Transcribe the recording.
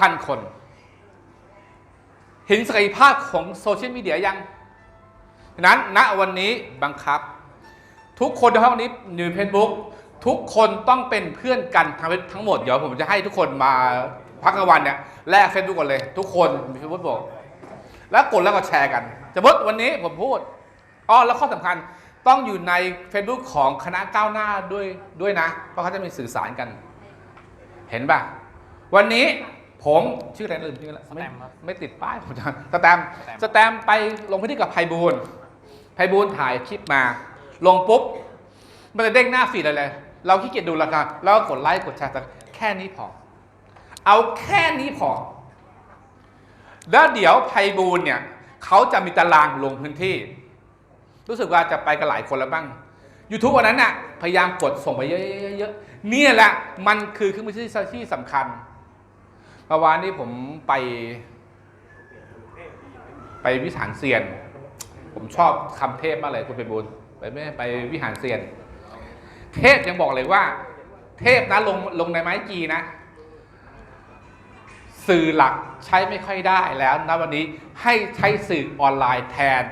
6,000 คน เห็นศักยภาพของโซเชียลมีเดียยังนั้นณวันนี้บังคับ ทุกคนในห้องนี้อยู่ในเฟซบุ๊กทุกคนต้องเป็นเพื่อนกันทั้งทั้งหมด เดี๋ยวผมจะให้ทุกคนมาพักกลางวันเนี่ยแลกเฟซบุ๊กกันเลย ทุกคนมีเฟซบุ๊กบอกแล้วกดแล้วก็แชร์กันสมมติวันนี้ผมพูดอ๋อแล้วข้อสำคัญต้องอยู่ใน Facebook ของคณะก้าวหน้าด้วยด้วยนะ เพราะเขาจะมีสื่อสารกัน เห็นป่ะ วันนี้ ผมชื่ออะไรนะลืมชื่อแล้วสแตมป์ครับไม่ติดป้ายผมจะสแตมป์สแตมป์ สแตมป์ไปลงพื้นที่กับไพบูลย์ไพบูลย์ถ่ายคลิปมา ลงปุ๊บ มันจะเด้งหน้าฟีดเลยเลยเราขี้เกียจดูราคาแล้วก็กดไลค์กดแชร์แต่แค่นี้พอ เอาแค่นี้พอ แล้วเดี๋ยวไพบูลย์เนี่ยเขาจะมีตารางลงพื้นที่ รู้สึกว่าจะไปกันหลายคนแล้วบ้าง YouTube วันนั้นน่ะพยายามกดส่งไปเยอะๆๆเนี่ยแหละมันคือเครื่องมือที่ที่สำคัญ เมื่อวานนี้ผมไป ไปวิหารเซียน ผมชอบคำเทพมากเลยคุณไปบุญไปไม่ไปวิหารเซียน เทพยังบอกเลยว่า เทพนะลงลงในไม้จีนะ สื่อหลักใช้ไม่ค่อยได้แล้วนะวันนี้ให้ใช้สื่อออนไลน์แทน